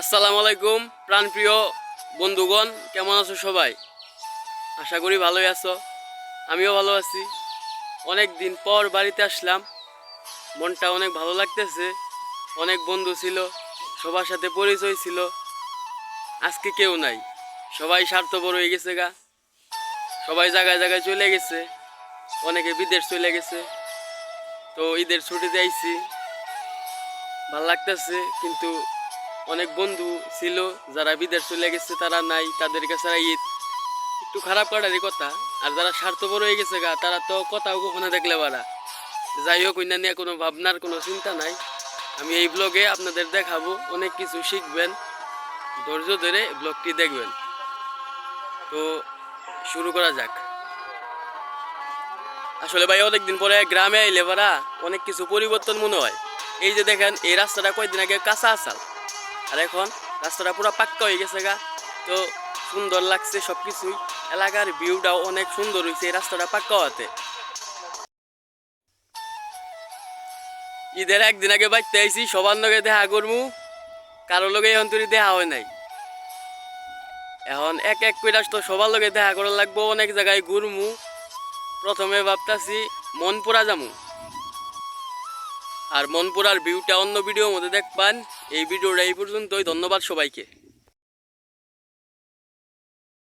আসসালামু আলাইকুম, প্রাণপ্রিয় বন্ধুগণ, কেমন আছো সবাই? আশা করি ভালোই আছো, আমিও ভালো আছি। অনেক দিন পর বাড়িতে আসলাম, মনটা অনেক ভালো লাগতেছে, অনেক বন্ধু ছিল, সবার সাথে পরিচয় ছিল, আজকে কেউ নাই, সবাই স্বার্থপর হয়ে গেছে গা। সবাই জায়গায় জায়গায় চলে গেছে, অনেকে বিদেশ চলে গেছে, তো ঈদের ছুটিতে আইছি। ভালো লাগতেছে, কিন্তু অনেক বন্ধু ছিল যারা বিদেশ চলে গেছে, তারা নাই, তাদের কাছে ঈদ। একটু খারাপ কাটারই কথা। আর যারা স্বার্থপর হয়ে গেছে গা, তারা তো কথাও কখনো দেখলে পারা যাই হোক, ওইনা নিয়ে কোনো ভাবনার কোনো চিন্তা নাই। আমি এই ব্লগে আপনাদের দেখাবো, অনেক কিছু শিখবেন। ধৈর্য ধরে ব্লগটি দেখবেন। তো শুরু করা যাক। আসলে ভাই, অনেকদিন পরে গ্রামে আইলে পারা অনেক কিছু পরিবর্তন মনে হয়। এই যে দেখেন, এই রাস্তাটা কয়েকদিন আগে কাঁচা আসাল। আর এখন রাস্তাটা পুরো পাক্কা হয়ে গেছে গা। তো সুন্দর লাগছে সব কিছুই এলাকার ভিউটাও অনেক সুন্দর হয়েছে এই রাস্তাটা পাক্কা হওয়াতে। ঈদের একদিন আগে বাড়তে আইছি, সবার লগে দেখা করমু। কারও লগে এখন তুই দেখা হয় নাই। এখন এক এক করে তো সবার লগে দেখা করা লাগবো, অনেক জায়গায় ঘুরমু। প্রথমে ভাবতাছি মনপুরা যামু। আর মনপুরার ভিউটা অন্য ভিডিওর মধ্যে দেখবেন। এই ভিডিওটা এই পর্যন্তই। ধন্যবাদ সবাইকে।